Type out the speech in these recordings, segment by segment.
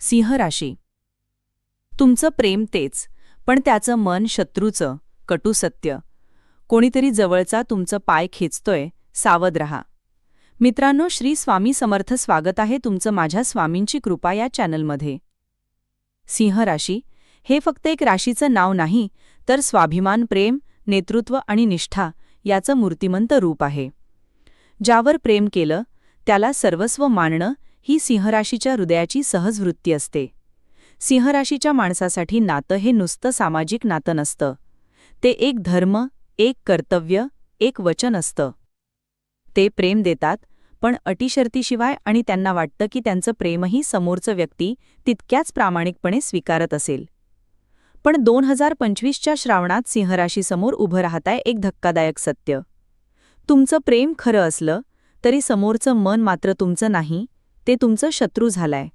सिंह राशी. तुमचं प्रेम तेच पण त्याचं मन शत्रूचं कटू सत्य. कोणीतरी जवळचा तुमचं पाय खेचतोय सावध रहा. मित्रांनो श्री स्वामी समर्थ स्वागत आहे तुमचं माझ्या स्वामींची कृपा या चॅनलमध्ये. सिंह राशी हे फक्त एक राशीचं नाव नाही तर स्वाभिमान प्रेम नेतृत्व आणि निष्ठा याचं मूर्तिमंत रूप आहे. ज्यावर प्रेम केलं त्याला सर्वस्व मानणं ही सिंहराशीच्या हृदयाची सहज वृत्ती असते. सिंहराशीच्या माणसासाठी नातं हे नुसतं सामाजिक नातं नसतं. ते एक धर्म एक कर्तव्य एक वचन असतं. ते प्रेम देतात पण अटीशर्तीशिवाय आणि त्यांना वाटतं की त्यांचं प्रेमही समोरचं व्यक्ती तितक्याच प्रामाणिकपणे स्वीकारत असेल. पण दोन हजार पंचवीसच्या श्रावणात सिंहराशीसमोर उभं राहताय एक धक्कादायक सत्य. तुमचं प्रेम खरं असलं तरी समोरचं मन मात्र तुमचं नाही ते तुमचं शत्रू झालाय.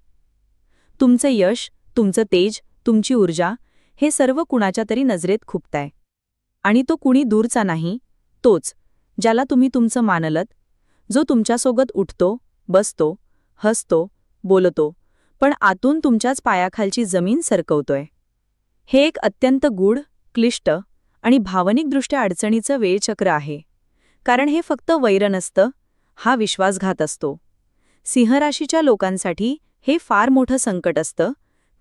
तुमचं यश तुमचं तेज तुमची ऊर्जा हे सर्व कुणाच्या तरी नजरेत खुपताय. आणि तो कुणी दूरचा नाही तोच ज्याला तुम्ही तुमचं मानलत जो तुमच्यासोबत उठतो बसतो हसतो बोलतो पण आतून तुमच्याच पायाखालची जमीन सरकवतोय. हे एक अत्यंत गूढ क्लिष्ट आणि भावनिकदृष्ट्या अडचणीचं वेळचक्र आहे. कारण हे फक्त वैर नसतं हा विश्वासघात असतो. सिंहराशीच्या लोकांसाठी हे फार मोठं संकट असतं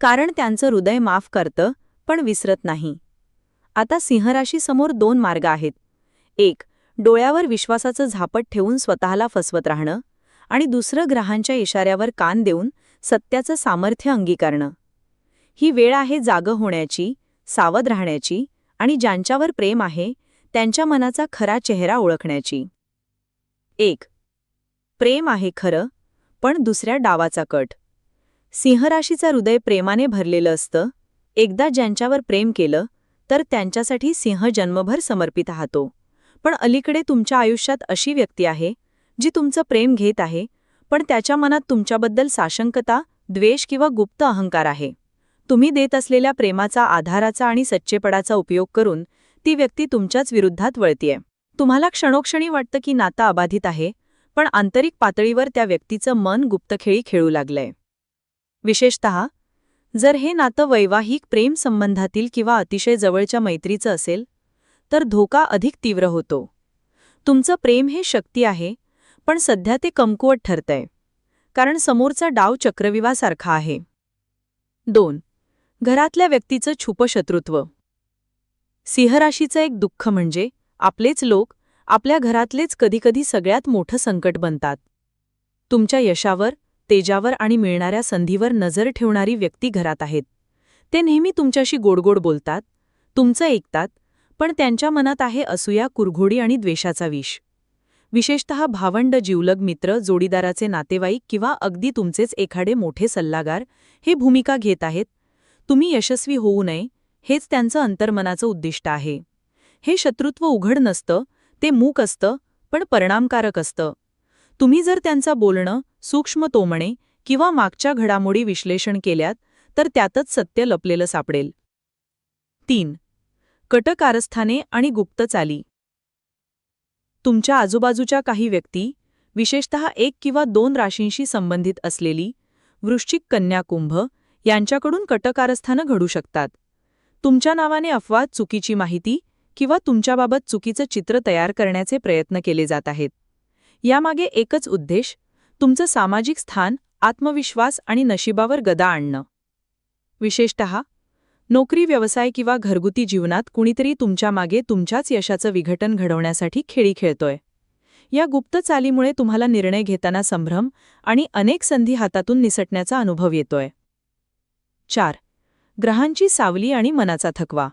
कारण त्यांचं हृदय माफ करतं पण विसरत नाही. आता सिंहराशीसमोर दोन मार्ग आहेत. एक डोळ्यावर विश्वासाचं झापट ठेवून स्वतःला फसवत राहणं आणि दुसरं ग्रहांच्या इशाऱ्यावर कान देऊन सत्याचं सामर्थ्य अंगीकारणं. ही वेळ आहे जागं होण्याची सावध राहण्याची आणि ज्यांच्यावर प्रेम आहे त्यांच्या मनाचा खरा चेहरा ओळखण्याची. एक प्रेम आहे खरं पण दुसऱ्या डावाचा कट. सिंहराशीचं हृदय प्रेमाने भरलेलं असतं. एकदा ज्यांच्यावर प्रेम केलं तर त्यांच्यासाठी सिंह जन्मभर समर्पित राहतो. पण अलीकडे तुमच्या आयुष्यात अशी व्यक्ती आहे जी तुमचं प्रेम घेत आहे पण त्याच्या मनात तुमच्याबद्दल साशंकता द्वेष किंवा गुप्त अहंकार आहे. तुम्ही देत असलेल्या प्रेमाचा आधाराचा आणि सच्चेपणाचा उपयोग करून ती व्यक्ती तुमच्याच विरुद्धात वळतीये. तुम्हाला क्षणोक्षणी वाटतं की नातं अबाधित आहे पण आंतरिक पातळीवर त्या व्यक्तीचं मन गुप्तखेळी खेळू लागलंय. विशेषत जर हे नातं वैवाहिक प्रेम संबंधातील किंवा अतिशय जवळच्या मैत्रीचं असेल तर धोका अधिक तीव्र होतो. तुमचं प्रेम हे शक्ती आहे पण सध्या ते कमकुवत ठरतंय. कारण समोरचा डाव चक्रविवासारखा आहे. दोन घरातल्या व्यक्तीचं छुपशत्रुत्व. सिंहराशीचं एक दुःख म्हणजे आपलेच लोक आपल्या घरातलेच कधीकधी सगळ्यात मोठं संकट बनतात. तुमच्या यशावर तेजावर आणि मिळणाऱ्या संधीवर नजर ठेवणारी व्यक्ती घरात आहेत. ते नेहमी तुमच्याशी गोडगोड बोलतात तुमचं ऐकतात पण त्यांच्या मनात आहे असूया कुरघोडी आणि द्वेषाचा विष. विशेषतः भावंड जीवलग मित्र जोडीदाराचे नातेवाईक किंवा अगदी तुमचेच एखादे मोठे सल्लागार हे भूमिका घेत आहेत. तुम्ही यशस्वी होऊ नये हेच त्यांचं अंतर्मनाचं उद्दिष्ट आहे. हे शत्रुत्व उघड नसतं ते मूक असतं पण परिणामकारक असतं. तुम्ही जर त्यांचा बोलणं सूक्ष्म तोमणे किंवा मागच्या घडामोडी विश्लेषण केल्यात तर त्यातच सत्य लपलेलं सापडेल. तीन. कटकारस्थाने आणि गुप्त चाली. तुमच्या आजूबाजूच्या काही व्यक्ती विशेषतः एक किंवा दोन राशींशी संबंधित असलेली वृश्चिक कन्या कुंभ यांच्याकडून कटकारस्थानं घडू शकतात. तुमच्या नावाने अफवा चुकीची माहिती किंवा तुमच्याबाबत चुकीचं चित्र तयार करण्याचे प्रयत्न केले जात आहेत. यामागे एकच उद्देश तुमचं सामाजिक स्थान आत्मविश्वास आणि नशिबावर गदा आणणं. विशेषत नोकरी व्यवसाय किंवा घरगुती जीवनात कुणीतरी तुमच्यामागे तुमच्याच यशाचं विघटन घडवण्यासाठी खेळी खेळतोय. या गुप्त चालीमुळे तुम्हाला निर्णय घेताना संभ्रम आणि अनेक संधी हातातून निसटण्याचा अनुभव येतोय. चार ग्रहांची सावली आणि मनाचा थकवा.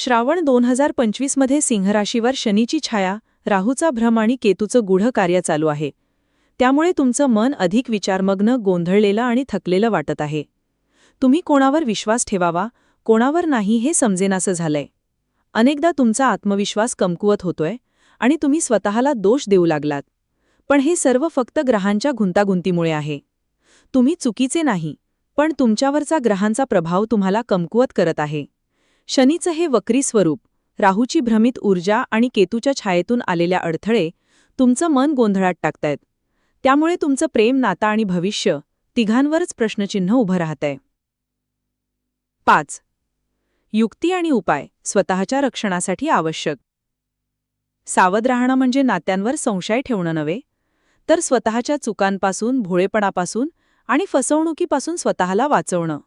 श्रावण दोन हजार पंचवीसमध्ये सिंहराशीवर शनीची छाया राहूचा भ्रम आणि केतूचं गूढ कार्य चालू आहे. त्यामुळे तुमचं मन अधिक विचारमग्न गोंधळलेलं आणि थकलेलं वाटत आहे. तुम्ही कोणावर विश्वास ठेवावा कोणावर नाही हे समजेनासं झालंय. अनेकदा तुमचा आत्मविश्वास कमकुवत होतोय आणि तुम्ही स्वतःला दोष देऊ लागलात. पण हे सर्व फक्त ग्रहांच्या गुंतागुंतीमुळे आहे. तुम्ही चुकीचे नाही पण तुमच्यावरचा ग्रहांचा प्रभाव तुम्हाला कमकुवत करत आहे. शनीचं हे वक्री स्वरूप राहूची भ्रमित ऊर्जा आणि केतूच्या छायेतून आलेल्या अडथळे तुमचं मन गोंधळात टाकतायत. त्यामुळे तुमचं प्रेम नाता आणि भविष्य तिघांवरच प्रश्नचिन्ह उभं राहतंय. पाच. युक्ती आणि उपाय स्वतःच्या रक्षणासाठी आवश्यक. सावध राहणं म्हणजे नात्यांवर संशय ठेवणं नव्हे तर स्वतःच्या चुकांपासून भोळेपणापासून आणि फसवणुकीपासून स्वतःला वाचवणं.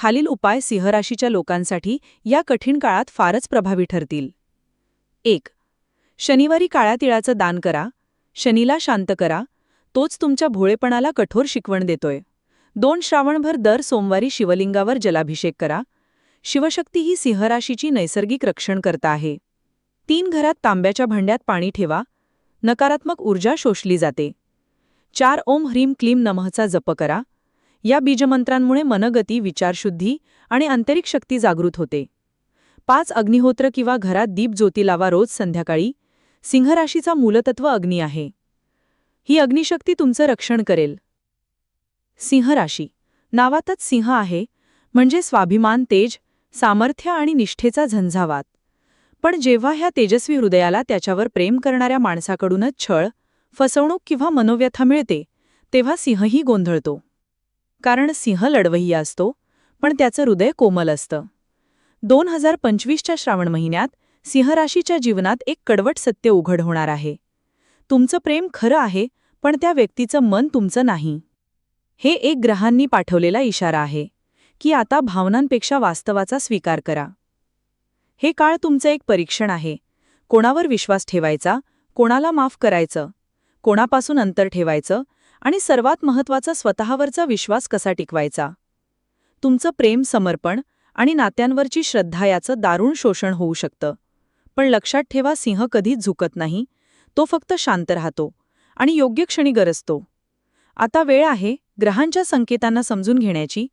खालील उपाय सिंहराशीच्या लोकांसाठी या कठीण काळात फारच प्रभावी ठरतील. एक शनिवारी काळ्या तिळाचं दान करा शनीला शांत करा तोच तुमच्या भोळेपणाला कठोर शिकवण देतोय. दोन श्रावणभर दर सोमवारी शिवलिंगावर जलाभिषेक करा शिवशक्ती ही सिंहराशीची नैसर्गिक रक्षणकर्ता आहे. तीन घरात तांब्याच्या भांड्यात पाणी ठेवा नकारात्मक ऊर्जा शोषली जाते. चार ओम ह्रीम क्लीम नमहचा जप करा या बीजमंत्रांमुळे मनगती विचारशुद्धी आणि आंतरिक शक्ती जागृत होते. पाच अग्निहोत्र किंवा घरात दीप ज्योती लावा रोज संध्याकाळी सिंहराशीचा मूलतत्व अग्नी आहे. ही अग्निशक्ती तुमचं रक्षण करेल. सिंहराशी नावातच सिंह आहे म्हणजे स्वाभिमान तेज सामर्थ्य आणि निष्ठेचा झंझावात. पण जेव्हा ह्या तेजस्वी हृदयाला त्याच्यावर प्रेम करणाऱ्या माणसाकडूनच छळ फसवणूक किंवा मनोव्यथा मिळते तेव्हा सिंहही गोंधळतो. कारण सिंह लढवही असतो पण त्याचं हृदय कोमल असतं. दोन हजार पंचवीसच्या श्रावण महिन्यात सिंहराशीच्या जीवनात एक कडवट सत्य उघड होणार आहे. तुमचं प्रेम खरं आहे पण त्या व्यक्तीचं मन तुमचं नाही. हे एक ग्रहांनी पाठवलेला इशारा आहे की आता भावनांपेक्षा वास्तवाचा स्वीकार करा. हे काळ तुमचं एक परीक्षण आहे. कोणावर विश्वास ठेवायचा कोणाला माफ करायचं कोणापासून अंतर ठेवायचं आणि सर्वात महत्त्वाचा स्वतःवरचा विश्वास कसा टिकवायचा? तुमचं प्रेम समर्पण आणि नात्यांवरची श्रद्धा याचं दारुण शोषण होऊ शकतं. पण लक्षात ठेवा सिंह कधीच झुकत नाही. तो फक्त शांत राहतो आणि योग्य क्षणी गरजतो. आता वेळ आहे ग्रहांच्या संकेतांना समजून घेण्याची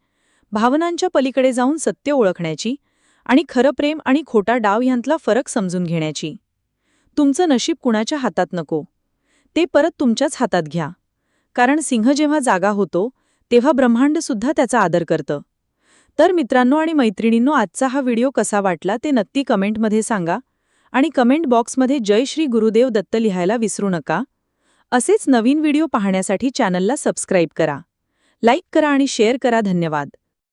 भावनांच्या पलीकडे जाऊन सत्य ओळखण्याची आणि खरं प्रेम आणि खोटा डाव ह्यांतला फरक समजून घेण्याची. तुमचं नशीब कुणाच्या हातात नको. ते परत तुमच्याच हातात घ्या. कारण सिंह जेव्हा जागा होतो तेव्हा ब्रह्मांडसुद्धा त्याचा आदर करतं. तर मित्रांनो आणि मैत्रिणींनो आजचा हा व्हिडिओ कसा वाटला ते नक्की कमेंटमध्ये सांगा आणि कमेंट बॉक्समध्ये जय श्री गुरुदेव दत्त लिहायला विसरू नका. असेच नवीन व्हिडिओ पाहण्यासाठी चॅनलला सबस्क्राईब करा. लाईक करा आणि शेअर करा. धन्यवाद.